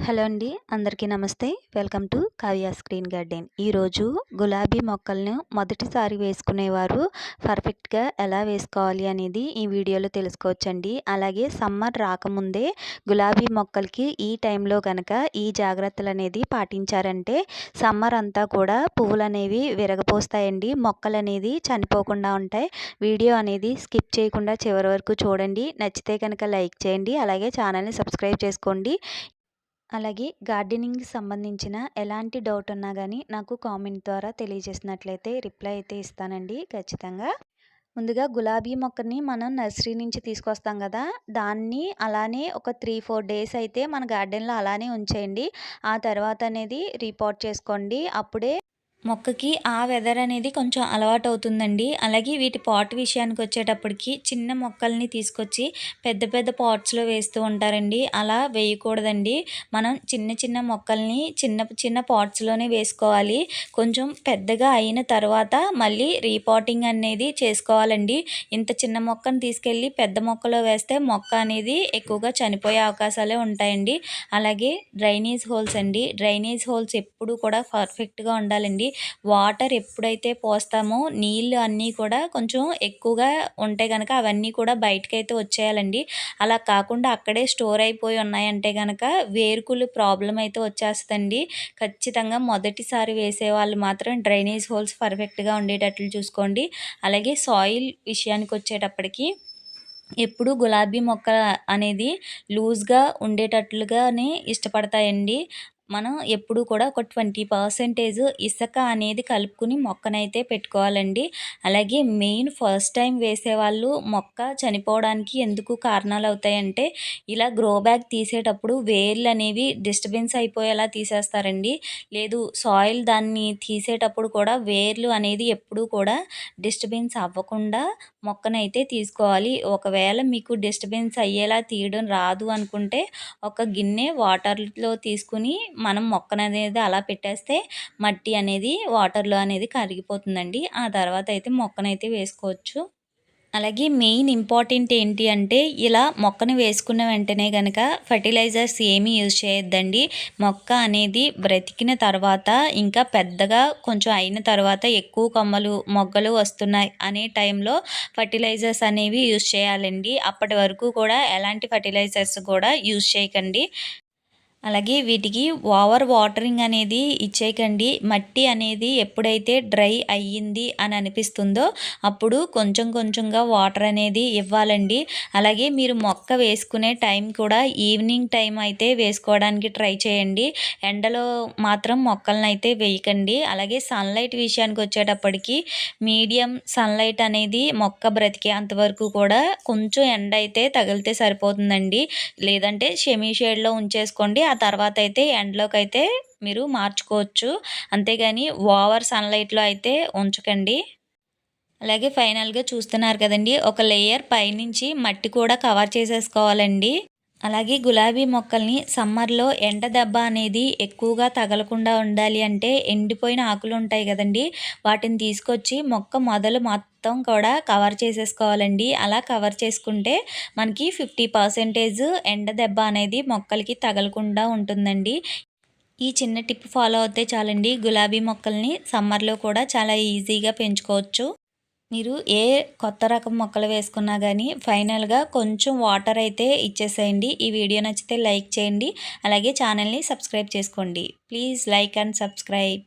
Hello అండి. అందరికీ నమస్తే. Welcome to Kavya screen garden. ఈరోజు గులాబీ మొక్కలను మొదటిసారి వేసుకునేవారు పర్ఫెక్ట్గా ఎలా వేసుకోవాలి అనేది ఈ వీడియోలో తెలుసుకోవచ్చండి. అలాగే సమ్మర్ రాకముందే గులాబీ మొక్కలకి ఈ టైంలో కనుక ఈ జాగ్రత్తలు అనేది పాటించారంటే సమ్మర్ అంతా కూడా పువ్వులు అనేవి విరగపోస్తాయండి. మొక్కలు అనేది చనిపోకుండా ఉంటాయి. వీడియో అనేది స్కిప్ చేయకుండా చివరి వరకు చూడండి. నచ్చితే కనుక లైక్ చేయండి. అలాగే ఛానల్ని సబ్స్క్రైబ్ చేసుకోండి. అలాగే గార్డెనింగ్కి సంబంధించిన ఎలాంటి డౌట్ ఉన్నా కానీ నాకు కామెంట్ ద్వారా తెలియజేసినట్లయితే రిప్లై అయితే ఇస్తానండి ఖచ్చితంగా. ముందుగా గులాబీ మొక్కని మనం నర్సరీ నుంచి తీసుకొస్తాం కదా దాన్ని అలానే ఒక త్రీ ఫోర్ డేస్ అయితే మన గార్డెన్లో అలానే ఉంచేయండి. ఆ తర్వాత అనేది రిపోర్ట్ చేసుకోండి. అప్పుడే మొక్కకి ఆ వెదర్ అనేది కొంచెం అలవాటు అవుతుందండి అలాగే వీటి పాట్ విషయానికి వచ్చేటప్పటికి చిన్న మొక్కల్ని తీసుకొచ్చి పెద్ద పెద్ద పాట్స్లో వేస్తూ ఉంటారండి. అలా వేయకూడదండి. మనం చిన్న చిన్న మొక్కల్ని చిన్న చిన్న పాట్స్లోనే వేసుకోవాలి. కొంచెం పెద్దగా అయిన తర్వాత మళ్ళీ రీపాటింగ్ అనేది చేసుకోవాలండి. ఇంత చిన్న మొక్కను తీసుకెళ్ళి పెద్ద మొక్కలో వేస్తే మొక్క అనేది ఎక్కువగా చనిపోయే అవకాశాలే ఉంటాయండి. అలాగే డ్రైనేజ్ హోల్స్ అండి. డ్రైనేజ్ హోల్స్ ఎప్పుడు కూడా పర్ఫెక్ట్గా ఉండాలండి. వాటర్ ఎప్పుడైతే పోస్తామో నీళ్ళు అన్నీ కూడా కొంచెం ఎక్కువగా ఉంటే కనుక అవన్నీ కూడా బయటకైతే వచ్చేయాలండి. అలా కాకుండా అక్కడే స్టోర్ అయిపోయి ఉన్నాయంటే కనుక వేరుకులు ప్రాబ్లం అయితే వచ్చేస్తుందండి. ఖచ్చితంగా మొదటిసారి వేసే వాళ్ళు మాత్రం డ్రైనేజ్ హోల్స్ పర్ఫెక్ట్గా ఉండేటట్లు చూసుకోండి. అలాగే సాయిల్ విషయానికి వచ్చేటప్పటికి ఎప్పుడు గులాబీ మొక్క అనేది లూజ్గా ఉండేటట్లుగానే ఇష్టపడతాయండి. మనం ఎప్పుడు కూడా ఒక ట్వంటీ పర్సెంటేజ్ ఇసుక అనేది కలుపుకుని మొక్కనైతే పెట్టుకోవాలండి. అలాగే మెయిన్ ఫస్ట్ టైం వేసేవాళ్ళు మొక్క చనిపోవడానికి ఎందుకు కారణాలు అవుతాయంటే ఇలా గ్రో బ్యాగ్ తీసేటప్పుడు వేర్లు అనేవి డిస్టర్బెన్స్ అయిపోయేలా తీసేస్తారండి. లేదు సాయిల్ దాన్ని తీసేటప్పుడు కూడా వేర్లు అనేది ఎప్పుడు కూడా డిస్టర్బెన్స్ అవ్వకుండా మొక్కనైతే తీసుకోవాలి. ఒకవేళ మీకు డిస్టర్బెన్స్ అయ్యేలా తీయడం రాదు అనుకుంటే ఒక గిన్నె వాటర్లో తీసుకుని మనం మొక్కను అనేది అలా పెట్టేస్తే మట్టి అనేది వాటర్లో అనేది కరిగిపోతుందండి. ఆ తర్వాత అయితే మొక్కనైతే వేసుకోవచ్చు. అలాగే మెయిన్ ఇంపార్టెంట్ ఏంటి అంటే ఇలా మొక్కను వేసుకున్న వెంటనే కనుక ఫర్టిలైజర్స్ ఏమీ యూజ్ చేయొద్దండి. మొక్క అనేది బ్రతికిన తర్వాత ఇంకా పెద్దగా కొంచెం అయిన తర్వాత ఎక్కువ కొమ్మలు మొగ్గలు వస్తున్నాయి అనే టైంలో ఫర్టిలైజర్స్ అనేవి యూజ్ చేయాలండి. అప్పటి వరకు కూడా ఎలాంటి ఫర్టిలైజర్స్ కూడా యూజ్ చేయకండి. అలాగే వీటికి ఓవర్ వాటరింగ్ అనేది ఇచ్చేయకండి. మట్టి అనేది ఎప్పుడైతే డ్రై అయ్యింది అని అనిపిస్తుందో అప్పుడు కొంచెం కొంచెంగా వాటర్ అనేది ఇవ్వాలండి. అలాగే మీరు మొక్క వేసుకునే టైం కూడా ఈవినింగ్ టైం అయితే వేసుకోవడానికి ట్రై చేయండి. ఎండలో మాత్రం మొక్కలను అయితే వేయకండి. అలాగే సన్లైట్ విషయానికి వచ్చేటప్పటికి మీడియం సన్లైట్ అనేది మొక్క బ్రతికే అంతవరకు కూడా కొంచెం ఎండ అయితే తగిలితే సరిపోతుందండి. లేదంటే షెమీ షేడ్లో ఉంచేసుకోండి. ఆ తర్వాత అయితే ఎండలోకి అయితే మీరు మార్చుకోవచ్చు. అంతేగాని ఓవర్ సన్లైట్లో అయితే ఉంచకండి. అలాగే ఫైనల్గా చూస్తున్నారు కదండి ఒక లేయర్ పైనుంచి మట్టి కూడా కవర్ చేసేసుకోవాలండి. అలాగే గులాబీ మొక్కల్ని సమ్మర్లో ఎండ దెబ్బ అనేది ఎక్కువగా తగలకుండా ఉండాలి అంటే ఎండిపోయిన ఆకులు ఉంటాయి కదండి వాటిని తీసుకొచ్చి మొక్క మొదలు మొత్తం కూడా కవర్ చేసేసుకోవాలండి. అలా కవర్ చేసుకుంటే మనకి ఫిఫ్టీ పర్సెంటేజ్ ఎండ దెబ్బ అనేది మొక్కలకి తగలకుండా ఉంటుందండి. ఈ చిన్న టిప్ ఫాలో అవుతే చాలండి. గులాబీ మొక్కల్ని సమ్మర్లో కూడా చాలా ఈజీగా పెంచుకోవచ్చు. మీరు ఏ కొత్త రకం మొక్కలు వేసుకున్నా కానీ ఫైనల్గా కొంచెం వాటర్ అయితే ఇచ్చేసేయండి. ఈ వీడియో నచ్చితే లైక్ చేయండి. అలాగే ఛానల్ని సబ్స్క్రైబ్ చేసుకోండి. Please like and subscribe.